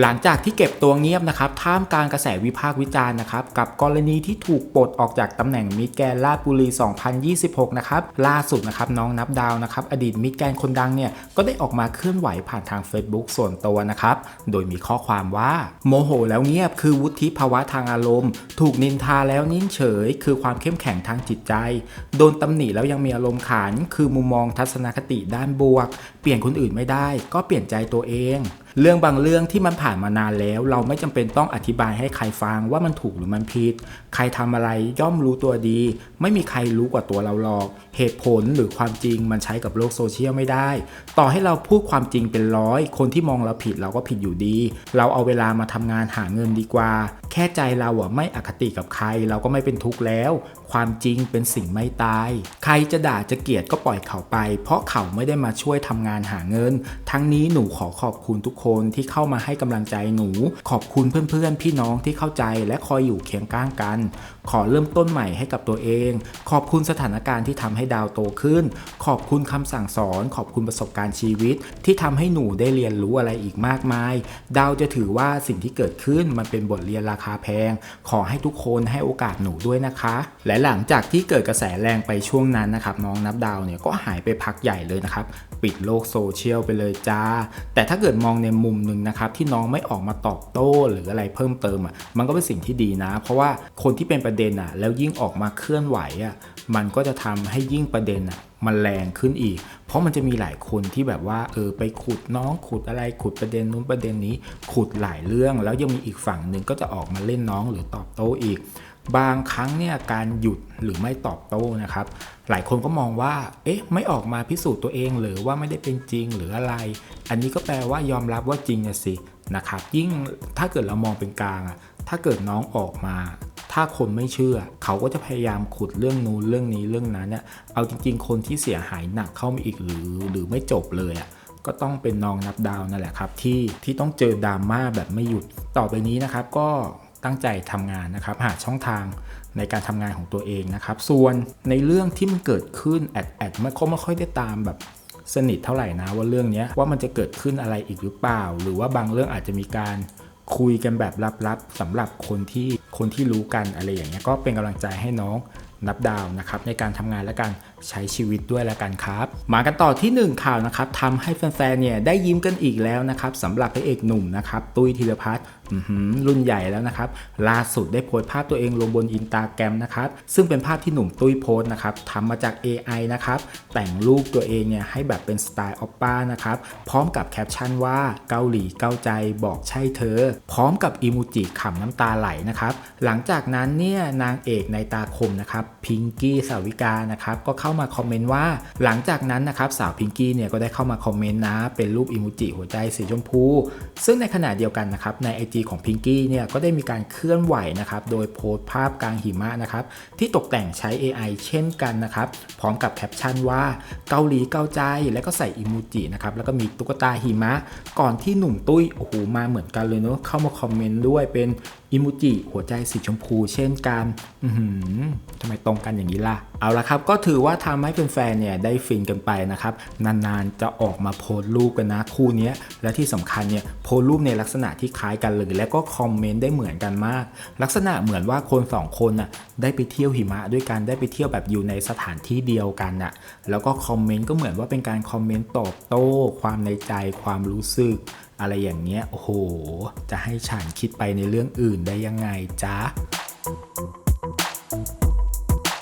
หลังจากที่เก็บตัวเงียบนะครับท่ามกลางกระแสวิพากษ์วิจารณ์นะครับกับกรณีที่ถูกปลดออกจากตำแหน่งมิสแกนราชบุรี 2026 นะครับล่าสุดนะครับน้องนับดาวนะครับอดีตมิสแกนคนดังเนี่ยก็ได้ออกมาเคลื่อนไหวผ่านทาง Facebook ส่วนตัวนะครับโดยมีข้อความว่า โมโหแล้วเงียบคือวุฒิภาวะทางอารมณ์ ถูกนินทาแล้วนิ่งเฉย คือความเข้มแข็งทางจิตใจ โดนตำหนิแล้วยังมีอารมณ์ขันคือมุมมองทัศนคติด้านบวก เปลี่ยนคนอื่นไม่ได้ ก็เปลี่ยนใจตัวเอง เรื่องบางเรื่องที่มันผ่านมานานแล้ว เราไม่จำเป็นต้องอธิบายให้ใครฟังว่ามันถูกหรือมันผิด ใครทำอะไรย่อมรู้ตัวดี ไม่มีใครรู้กว่าตัวเราหรอก เหตุผลหรือความจริงมันใช้กับโลกโซเชียลไม่ได้ ต่อให้เราพูดความจริงเป็นร้อย คนที่มองเราผิดเราก็ผิดอยู่ดี เราเอาเวลามาทำงานหาเงินดีกว่า แค่ใจเราอะไม่อคติกับใคร เราก็ไม่เป็นทุกข์แล้ว ความจริงเป็นสิ่งไม่ตาย ใครจะด่าจะเกลียดก็ปล่อยเขาไป เพราะเขาไม่ได้มาช่วยทำงานหาเงิน ทั้งนี้หนูขอขอบคุณทุกคนที่เข้ามาให้กำลังใจหนู ขอบคุณเพื่อนๆ พี่น้องที่เข้าใจและคอยอยู่เคียงข้างกัน ขอเริ่มต้นใหม่ให้กับตัวเอง ขอบคุณสถานการณ์ที่ทำให้ดาวโตขึ้น ขอบคุณคำสั่งสอน ขอบคุณประสบการณ์ชีวิต ที่ทำให้หนูได้เรียนรู้อะไรอีกมากมาย ดาวจะถือว่าสิ่งที่เกิดขึ้นมันเป็นบทเรียนราคาแพง ขอให้ทุกคนให้โอกาสหนูด้วยนะคะ และหลังจากที่เกิดกระแสแรงไปช่วงนั้นนะครับน้องนับดาวเนี่ยก็หายไปพักใหญ่เลยนะครับ ปิดโลกโซเชียลไปเลยจ้า แต่ถ้าเกิดมองในมุมหนึ่งนะครับที่น้องไม่ออกมาตอบโต้หรืออะไรเพิ่มเติมอะมันก็เป็นสิ่งที่ดีนะ เพราะว่าคนที่เป็นประเด็นอะแล้วยิ่งออกมาเคลื่อนไหวอะมันก็จะทำให้ยิ่งประเด็นอะมันแรงขึ้นอีก เพราะมันจะมีหลายคนที่แบบว่าเออไปขุดน้องขุดอะไรขุดประเด็นนู้นประเด็นนี้ ขุดหลายเรื่อง แล้วยังมีอีกฝั่งหนึ่งก็จะออกมาเล่นน้องหรือตอบโต้อีก บางครั้งเนี่ยการหยุดหรือไม่ตอบโต้นะครับ หลายคนก็มองว่า เอ๊ะ ไม่ออกมาพิสูจน์ตัวเอง หรือว่าไม่ได้เป็นจริงหรืออะไร อันนี้ก็แปลว่ายอมรับว่าจริงอะสินะครับ ยิ่งถ้าเกิดเรามองเป็นกลางอะถ้าเกิดน้องออกมา ถ้าคนไม่เชื่อ เขาก็จะพยายามขุดเรื่องนู้นเรื่องนี้เรื่องนั้นเนี่ยเอาจริง ๆ คนที่เสียหายหนักเข้ามาอีกหรือหรือไม่จบเลยอะก็ต้องเป็นน้องนับดาวนั่นแหละครับที่ที่ต้องเจอดราม่าแบบไม่หยุดต่อไปนี้นะครับก็ ตั้งใจทำงานนะครับ หาช่องทางในการทำงานของตัวเองนะครับ ส่วนในเรื่องที่มันเกิดขึ้นแอดแอดไม่ค่อยไม่ค่อยได้ตามแบบสนิทเท่าไหร่นะว่าเรื่องนี้ว่ามันจะเกิดขึ้นอะไรอีกหรือเปล่า หรือว่าบางเรื่องอาจจะมีการคุยกันแบบลับๆสำหรับคนที่คนที่รู้กันอะไรอย่างเงี้ยก็เป็นกำลังใจให้น้องนับดาวนะครับในการทำงานและการใช้ชีวิตด้วยแล้วกันครับ มากันต่อที่ 1 ข่าวนะครับทำให้แฟนๆเนี่ยได้ยิ้มกันอีกแล้วนะครับสำหรับพระเอกหนุ่มนะครับตุ้ยธีรพัฒน์รุ่นใหญ่แล้วนะครับ ล่าสุดได้โพสต์ภาพตัวเองลงบนอินตาแกรมนะครับ ซึ่งเป็นภาพที่หนุ่มตุ้ยโพสต์นะครับทำมาจาก AI นะครับ แต่งรูปตัวเองเนี่ยให้แบบเป็นสไตล์ออปป้านะครับ พร้อมกับแคปชั่นว่าเกาหลีเกาใจบอกใช่เธอ พร้อมกับอีโมจิขำน้ำตาไหลนะครับ หลังจากนั้นเนี่ยนางเอกในตาคมนะครับพิงกี้สาวิกานะครับก็เข้ามาคอมเมนต์ว่า หลังจากนั้นนะครับสาวพิงกี้เนี่ยก็ได้เข้ามาคอมเมนต์นะเป็นรูปอีโมจิหัวใจสีชมพู ซึ่งในขณะเดียวกันนะครับในของพิงกี้เนี่ยก็ได้มีการเคลื่อนไหวนะครับโดยโพสต์ภาพกลางหิมะนะครับที่ตกแต่งใช้ AI เช่นกันนะครับพร้อมกับแคปชั่นว่าเกาหลีเกาใจแล้วก็ใส่อีโมจินะครับแล้วก็มีตุ๊กตาหิมะ ก่อนที่หนุ่มตุ้ยโอ้โหมาเหมือนกันเลยเนอะเข้ามาคอมเมนต์ด้วยเป็นอิโมจิหัวใจสีชมพูเช่นกันอือหือทำไมตรงกันอย่างนี้ล่ะ เอาละครับ ก็ถือว่าทำให้แฟนๆเนี่ยได้ฟินกันไปนะครับ นานๆจะออกมาโพสต์รูปกันนะคู่นี้และที่สำคัญเนี่ยโพสต์รูปในลักษณะที่คล้ายกันเลยและก็คอมเมนต์ได้เหมือนกันมาก ลักษณะเหมือนว่าคนสองคนน่ะได้ไปเที่ยวหิมะด้วยกันได้ไปเที่ยวแบบอยู่ในสถานที่เดียวกันน่ะแล้วก็คอมเมนต์ก็เหมือนว่าเป็นการคอมเมนต์ตอบโต้ ความในใจความรู้สึก อะไรอย่างเงี้ยโอ้โห จะให้ฉันคิดไปในเรื่องอื่นได้ยังไงจ๊ะ